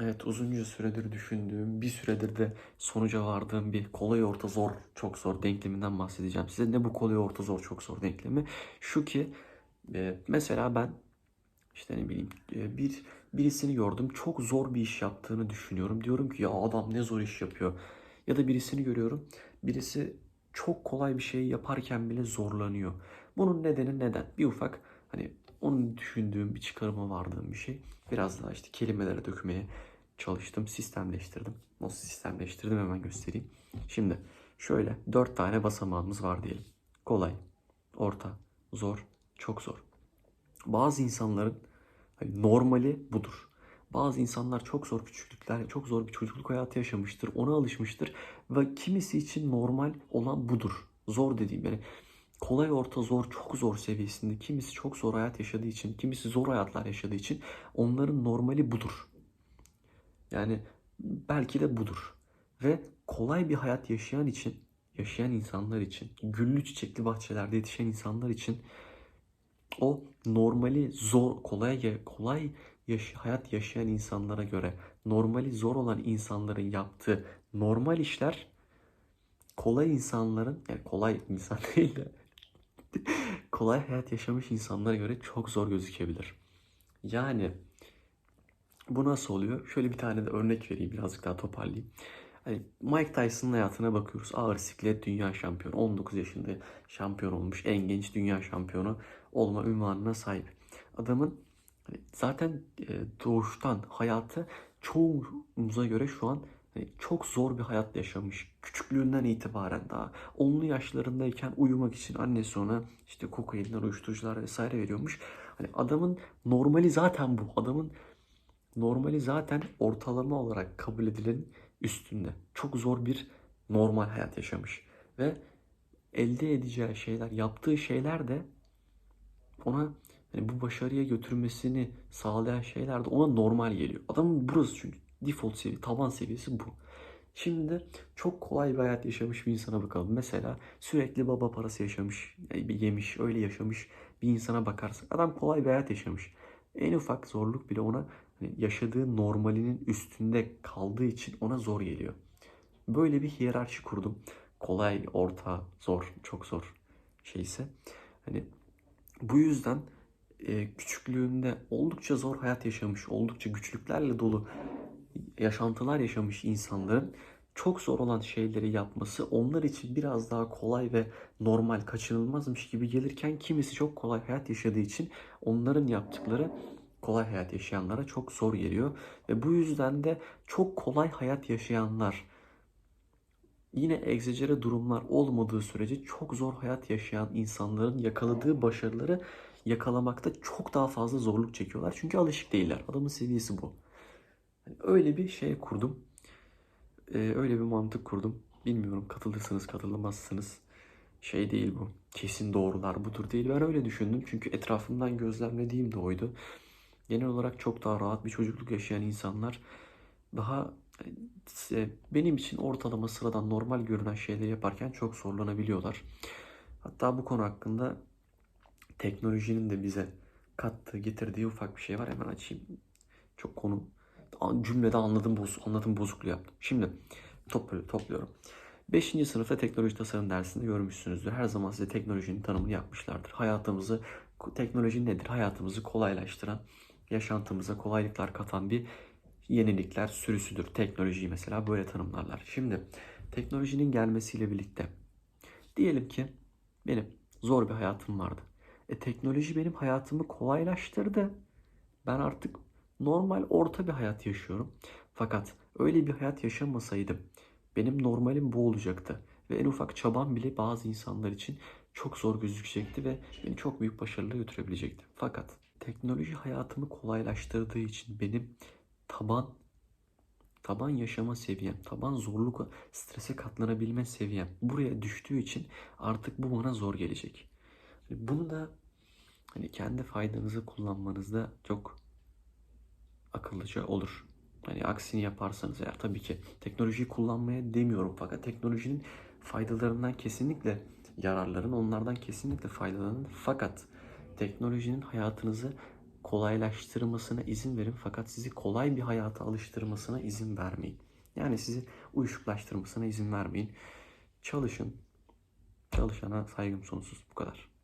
Evet uzunca süredir düşündüğüm, bir süredir de sonuca vardığım bir kolay orta zor çok zor denkleminden bahsedeceğim size. Ne bu kolay orta zor çok zor denklemi? Şu ki e, mesela ben işte ne bileyim e, bir birisini gördüm çok zor bir iş yaptığını düşünüyorum. Diyorum ki ya adam ne zor iş yapıyor. Ya da birisini görüyorum. Birisi çok kolay bir şey yaparken bile zorlanıyor. Bunun nedeni neden? Bir ufak hani onu düşündüğüm bir çıkarıma vardığım bir şey. Biraz daha işte kelimelere dökmeye çalıştım, sistemleştirdim. Nasıl sistemleştirdim hemen göstereyim. Şimdi şöyle dört tane basamağımız var diyelim. Kolay, orta, zor, çok zor. Bazı insanların hani normali budur. Bazı insanlar çok zor küçüklükler, çok zor bir çocukluk hayatı yaşamıştır. Ona alışmıştır. Ve kimisi için normal olan budur. Zor dediğim yani kolay orta zor çok zor seviyesinde. Kimisi çok zor hayat yaşadığı için, kimisi zor hayatlar yaşadığı için onların normali budur. Yani belki de budur. Ve kolay bir hayat yaşayan için, yaşayan insanlar için, güllü çiçekli bahçelerde yetişen insanlar için o normali zor, kolay kolay yaş- hayat yaşayan insanlara göre normali zor olan insanların yaptığı normal işler kolay insanların yani kolay insan değil de kolay hayat yaşamış insanlara göre çok zor gözükebilir. Yani bu nasıl oluyor? Şöyle bir tane de örnek vereyim birazcık daha toparlayayım. Hani Mike Tyson'ın hayatına bakıyoruz. Ağır siklet dünya şampiyonu. 19 yaşında şampiyon olmuş. En genç dünya şampiyonu olma ünvanına sahip. Adamın hani zaten e, doğuştan hayatı çoğumuza göre şu an çok zor bir hayat yaşamış. Küçüklüğünden itibaren daha onlu yaşlarındayken uyumak için annesi ona işte kokainler, uyuşturucular vesaire veriyormuş. Hani adamın normali zaten bu. Adamın normali zaten ortalama olarak kabul edilenin üstünde. Çok zor bir normal hayat yaşamış. Ve elde edeceği şeyler, yaptığı şeyler de ona hani bu başarıya götürmesini sağlayan şeyler de ona normal geliyor. Adamın burası çünkü default seviye, taban seviyesi bu. Şimdi çok kolay bir hayat yaşamış bir insana bakalım. Mesela sürekli baba parası yaşamış, yani yemiş, öyle yaşamış bir insana bakarsak. Adam kolay bir hayat yaşamış. En ufak zorluk bile ona hani yaşadığı normalinin üstünde kaldığı için ona zor geliyor. Böyle bir hiyerarşi kurdum. Kolay, orta, zor, çok zor şeyse. Hani bu yüzden e, küçüklüğünde oldukça zor hayat yaşamış, oldukça güçlüklerle dolu yaşantılar yaşamış insanların çok zor olan şeyleri yapması onlar için biraz daha kolay ve normal, kaçınılmazmış gibi gelirken kimisi çok kolay hayat yaşadığı için onların yaptıkları kolay hayat yaşayanlara çok zor geliyor. Ve bu yüzden de çok kolay hayat yaşayanlar yine egzecere durumlar olmadığı sürece çok zor hayat yaşayan insanların yakaladığı başarıları yakalamakta çok daha fazla zorluk çekiyorlar. Çünkü alışık değiller. Adamın seviyesi bu. Yani öyle bir şey kurdum. Ee, öyle bir mantık kurdum. Bilmiyorum katılırsınız katılmazsınız. Şey değil bu. Kesin doğrular budur değil. Ben öyle düşündüm. Çünkü etrafımdan gözlemlediğim de oydu. Genel olarak çok daha rahat bir çocukluk yaşayan insanlar daha e, benim için ortalama sıradan normal görünen şeyleri yaparken çok zorlanabiliyorlar. Hatta bu konu hakkında teknolojinin de bize kattığı, getirdiği ufak bir şey var. Hemen açayım. Çok konu cümlede anladım, boz, anladım bozukluğu yaptım. Şimdi topluyorum. topluyorum. 5. sınıfta teknoloji tasarım dersinde görmüşsünüzdür. Her zaman size teknolojinin tanımını yapmışlardır. Hayatımızı, teknoloji nedir? Hayatımızı kolaylaştıran, yaşantımıza kolaylıklar katan bir yenilikler sürüsüdür. Teknolojiyi mesela böyle tanımlarlar. Şimdi teknolojinin gelmesiyle birlikte diyelim ki benim zor bir hayatım vardı. E teknoloji benim hayatımı kolaylaştırdı. Ben artık normal orta bir hayat yaşıyorum. Fakat öyle bir hayat yaşamasaydım benim normalim bu olacaktı. Ve en ufak çabam bile bazı insanlar için çok zor gözükecekti ve beni çok büyük başarılara götürebilecekti. Fakat teknoloji hayatımı kolaylaştırdığı için benim taban taban yaşama seviyem, taban zorluk, strese katlanabilme seviyem buraya düştüğü için artık bu bana zor gelecek. Bunu da hani kendi faydanızı kullanmanızda çok akıllıca olur. Hani aksini yaparsanız eğer tabii ki teknolojiyi kullanmaya demiyorum fakat teknolojinin faydalarından kesinlikle yararların onlardan kesinlikle faydalanın fakat teknolojinin hayatınızı kolaylaştırmasına izin verin fakat sizi kolay bir hayata alıştırmasına izin vermeyin. Yani sizi uyuşuklaştırmasına izin vermeyin. Çalışın. Çalışana saygım sonsuz. Bu kadar.